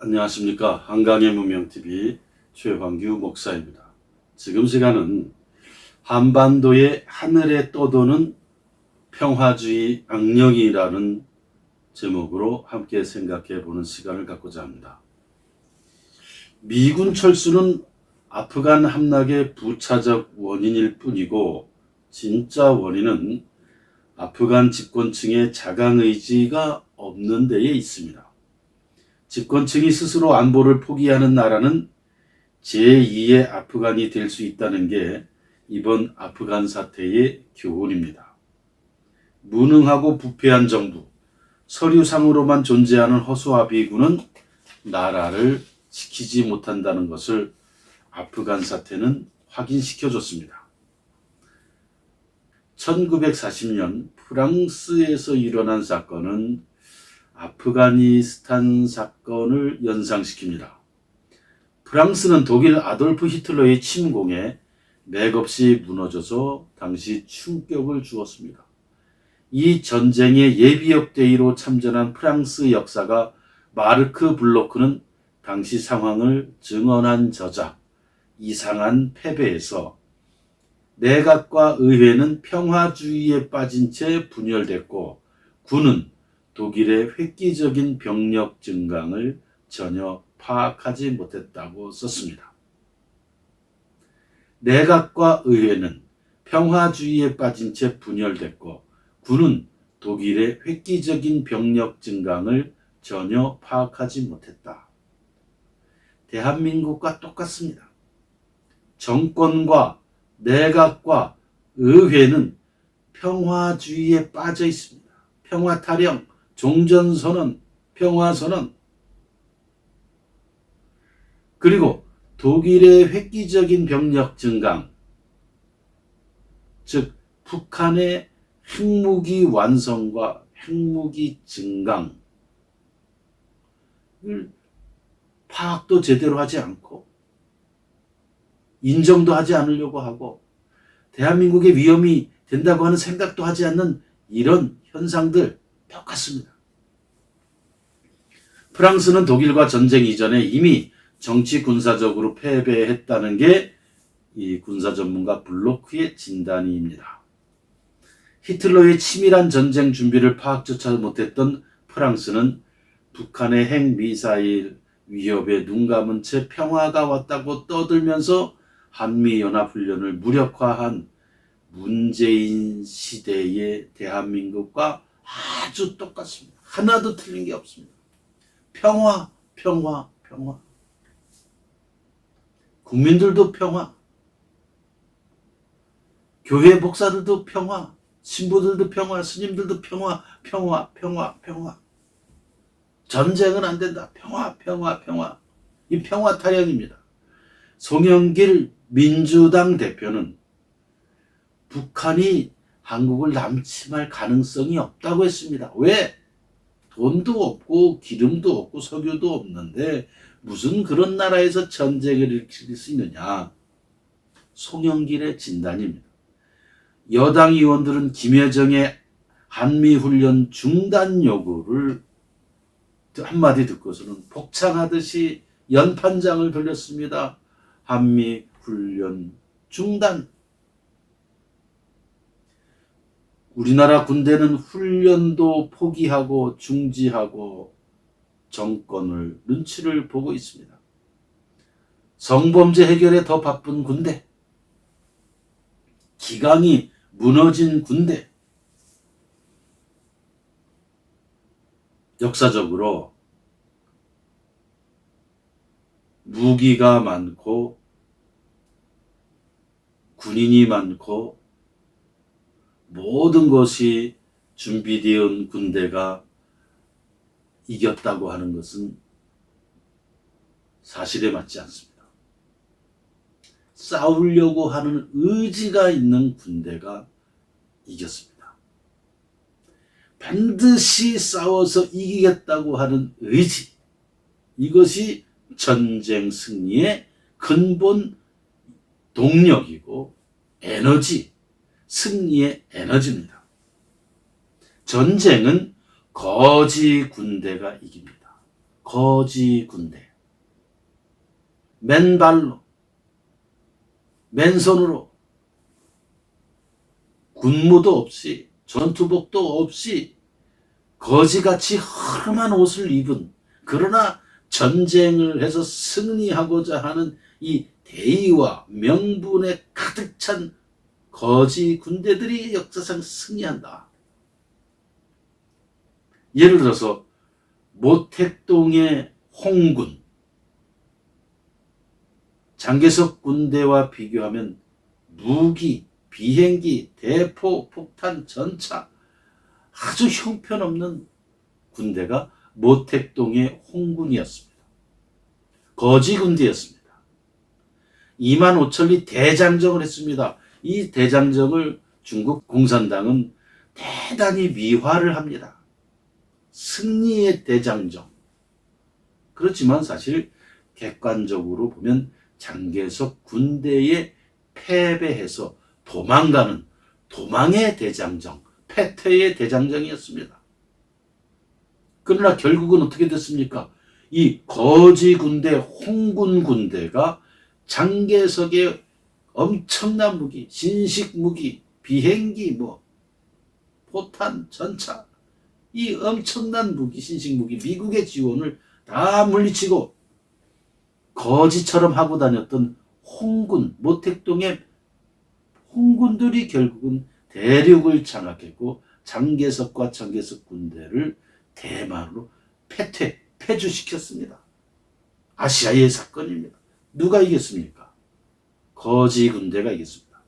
안녕하십니까. 한강의 문명TV 최황규 목사입니다. 지금 시간은 한반도의 하늘에 떠도는 평화주의 악령이라는 제목으로 함께 생각해 보는 시간을 갖고자 합니다. 미군 철수는 아프간 함락의 부차적 원인일 뿐이고 진짜 원인은 아프간 집권층의 자강 의지가 없는 데에 있습니다. 집권층이 스스로 안보를 포기하는 나라는 제2의 아프간이 될 수 있다는 게 이번 아프간 사태의 교훈입니다. 무능하고 부패한 정부, 서류상으로만 존재하는 허수아 비군은 나라를 지키지 못한다는 것을 아프간 사태는 확인시켜줬습니다. 1940년 프랑스에서 일어난 사건은 아프가니스탄 사건을 연상시킵니다. 프랑스는 독일 아돌프 히틀러의 침공에 맥없이 무너져서 당시 충격을 주었습니다. 이 전쟁의 예비역대위로 참전한 프랑스 역사가 마르크 블로크는 당시 상황을 증언한 저자 이상한 패배에서 내각과 의회는 평화주의에 빠진 채 분열됐고 군은 독일의 획기적인 병력 증강을 전혀 파악하지 못했다고 썼습니다. 내각과 의회는 평화주의에 빠진 채 분열됐고 군은 독일의 획기적인 병력 증강을 전혀 파악하지 못했다. 대한민국과 똑같습니다. 정권과 내각과 의회는 평화주의에 빠져 있습니다. 평화 타령, 종전선언, 평화선언, 그리고 독일의 획기적인 병력 증강, 즉 북한의 핵무기 완성과 핵무기 증강을 파악도 제대로 하지 않고 인정도 하지 않으려고 하고 대한민국의 위험이 된다고 하는 생각도 하지 않는 이런 현상들 똑같습니다. 프랑스는 독일과 전쟁 이전에 이미 정치 군사적으로 패배했다는 게 이 군사 전문가 블로크의 진단입니다. 히틀러의 치밀한 전쟁 준비를 파악조차 못했던 프랑스는 북한의 핵 미사일 위협에 눈 감은 채 평화가 왔다고 떠들면서 한미연합훈련을 무력화한 문재인 시대의 대한민국과 아주 똑같습니다. 하나도 틀린 게 없습니다. 평화, 평화, 평화. 국민들도 평화. 교회 목사들도 평화. 신부들도 평화. 스님들도 평화, 평화, 평화, 평화. 전쟁은 안 된다. 평화, 평화, 평화. 이 평화 타령입니다. 송영길 민주당 대표는 북한이 한국을 남침할 가능성이 없다고 했습니다. 왜? 돈도 없고 기름도 없고 석유도 없는데 무슨 그런 나라에서 전쟁을 일으킬 수 있느냐. 송영길의 진단입니다. 여당 의원들은 김여정의 한미훈련 중단 요구를 한마디 듣고서는 복창하듯이 연판장을 돌렸습니다. 한미 훈련 중단. 우리나라 군대는 훈련도 포기하고 중지하고 정권을 눈치를 보고 있습니다. 성범죄 해결에 더 바쁜 군대, 기강이 무너진 군대, 역사적으로 무기가 많고 군인이 많고 모든 것이 준비되어 군대가 이겼다고 하는 것은 사실에 맞지 않습니다. 싸우려고 하는 의지가 있는 군대가 이겼습니다. 반드시 싸워서 이기겠다고 하는 의지. 이것이 전쟁 승리의 근본 동력이고 에너지, 승리의 에너지입니다. 전쟁은 거지 군대가 이깁니다. 거지 군대. 맨발로, 맨손으로, 군무도 없이, 전투복도 없이, 거지같이 허름한 옷을 입은, 그러나 전쟁을 해서 승리하고자 하는 이 대의와 명분에 가득 찬 거지 군대들이 역사상 승리한다. 예를 들어서 모택동의 홍군, 장개석 군대와 비교하면 무기, 비행기, 대포, 폭탄, 전차 아주 형편없는 군대가 모택동의 홍군이었습니다. 거지 군대였습니다. 2만 5천리 대장정을 했습니다. 이 대장정을 중국 공산당은 대단히 미화를 합니다. 승리의 대장정. 그렇지만 사실 객관적으로 보면 장개석 군대에 패배해서 도망가는 도망의 대장정, 패퇴의 대장정이었습니다. 그러나 결국은 어떻게 됐습니까? 이 거지 군대, 홍군 군대가 장개석의 엄청난 무기, 신식 무기, 비행기, 뭐, 포탄, 전차, 이 엄청난 무기, 신식 무기, 미국의 지원을 다 물리치고 거지처럼 하고 다녔던 홍군, 모택동의 홍군들이 결국은 대륙을 장악했고 장개석과 장개석 군대를 대만으로 패퇴, 폐주시켰습니다. 아시아의 사건입니다. 누가 이겼습니까? 거지 군대가 이겼습니다.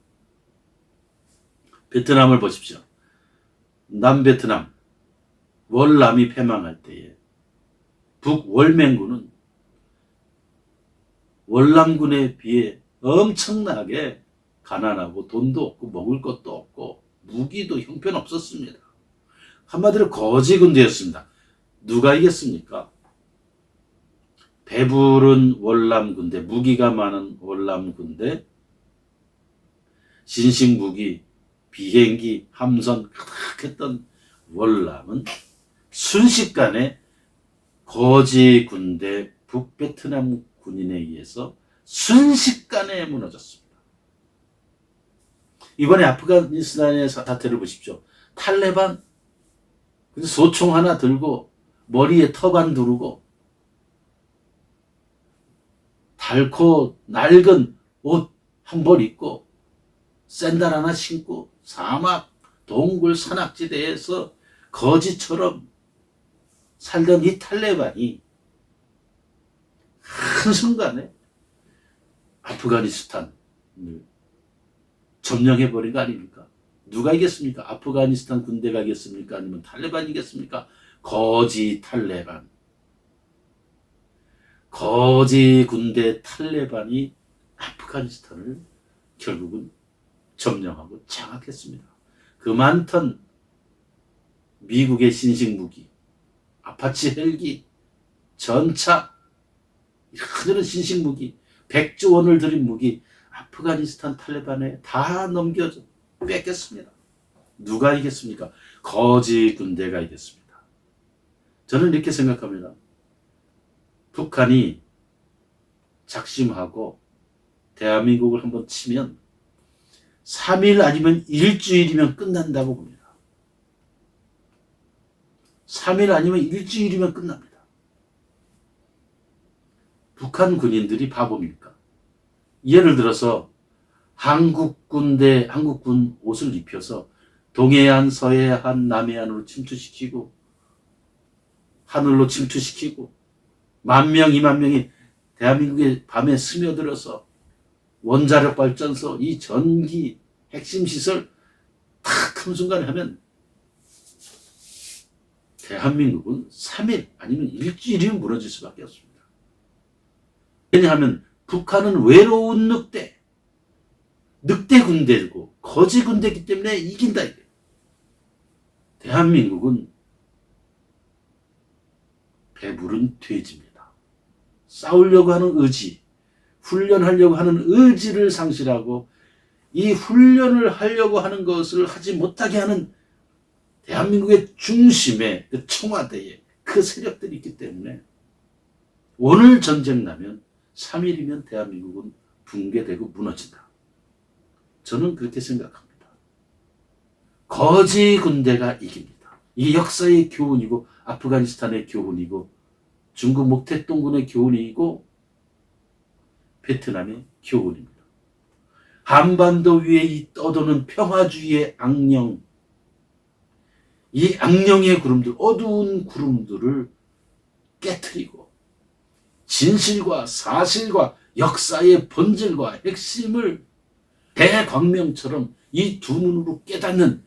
베트남을 보십시오. 남베트남, 월남이 패망할 때에 북월맹군은 월남군에 비해 엄청나게 가난하고 돈도 없고 먹을 것도 없고 무기도 형편없었습니다. 한마디로 거지 군대였습니다. 누가 이겼습니까? 배부른 월남 군대, 무기가 많은 월남 군대, 신식 무기, 비행기, 함선 가득했던 월남은 순식간에 거지 군대 북베트남 군인에 의해서 순식간에 무너졌습니다. 이번에 아프가니스탄의 사태를 보십시오. 탈레반 소총 하나 들고 머리에 터반 두르고 닳고 낡은 옷 한 벌 입고 샌들 하나 신고 사막 동굴 산악지대에서 거지처럼 살던 이 탈레반이 한순간에 아프가니스탄을 점령해버린 거 아닙니까? 누가 이겼습니까? 아프가니스탄 군대가 이겼습니까? 아니면 탈레반이 이겼습니까? 거지 탈레반. 거지 군대 탈레반이 아프가니스탄을 결국은 점령하고 장악했습니다. 그 많던 미국의 신식 무기, 아파치 헬기, 전차, 하늘은 신식 무기, 백조 원을 들인 무기, 아프가니스탄 탈레반에 다 넘겨져 뺏겼습니다. 누가 이겼습니까? 거지 군대가 이겼습니다. 저는 이렇게 생각합니다. 북한이 작심하고 대한민국을 한번 치면 3일 아니면 일주일이면 끝난다고 봅니다. 3일 아니면 일주일이면 끝납니다. 북한 군인들이 바보입니까? 예를 들어서 한국 군대, 한국군 옷을 입혀서 동해안, 서해안, 남해안으로 침투시키고 하늘로 침투시키고 만 명, 이만 명이 대한민국의 밤에 스며들어서 원자력 발전소, 이 전기, 핵심 시설 탁 한 순간에 하면 대한민국은 3일 아니면 일주일이면 무너질 수밖에 없습니다. 왜냐하면 북한은 외로운 늑대, 늑대 군대고 거지 군대이기 때문에 이긴다. 대한민국은 배부른 돼지입니다. 싸우려고 하는 의지, 훈련하려고 하는 의지를 상실하고 이 훈련을 하려고 하는 것을 하지 못하게 하는 대한민국의 중심에 그 청와대에 그 세력들이 있기 때문에 오늘 전쟁 나면 3일이면 대한민국은 붕괴되고 무너진다. 저는 그렇게 생각합니다. 거지 군대가 이깁니다. 이 역사의 교훈이고 아프가니스탄의 교훈이고 중국 목택동군의 교훈이고 베트남의 교훈입니다. 한반도 위에 이 떠도는 평화주의의 악령, 이 악령의 구름들, 어두운 구름들을 깨뜨리고 진실과 사실과 역사의 본질과 핵심을 대광명처럼 이 두 눈으로 깨닫는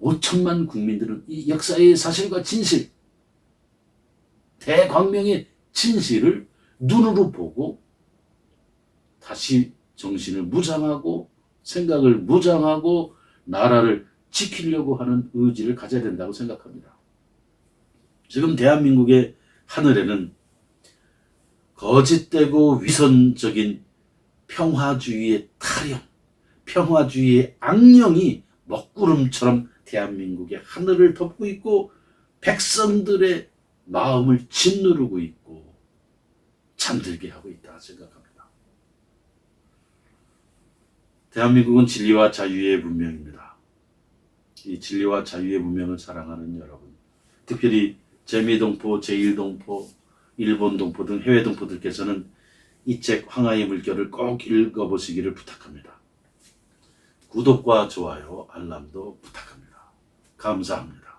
5천만 국민들은 이 역사의 사실과 진실, 대광명의 진실을 눈으로 보고 다시 정신을 무장하고 생각을 무장하고 나라를 지키려고 하는 의지를 가져야 된다고 생각합니다. 지금 대한민국의 하늘에는 거짓되고 위선적인 평화주의의 타령, 평화주의의 악령이 먹구름처럼 대한민국의 하늘을 덮고 있고 백성들의 마음을 짓누르고 있고 잠들게 하고 있다 생각합니다. 대한민국은 진리와 자유의 문명입니다. 이 진리와 자유의 문명을 사랑하는 여러분, 특별히 재미동포, 제1동포, 일본 동포 등 해외 동포들께서는 이 책 황하의 물결을 꼭 읽어보시기를 부탁합니다. 구독과 좋아요, 알람도 부탁합니다. 감사합니다.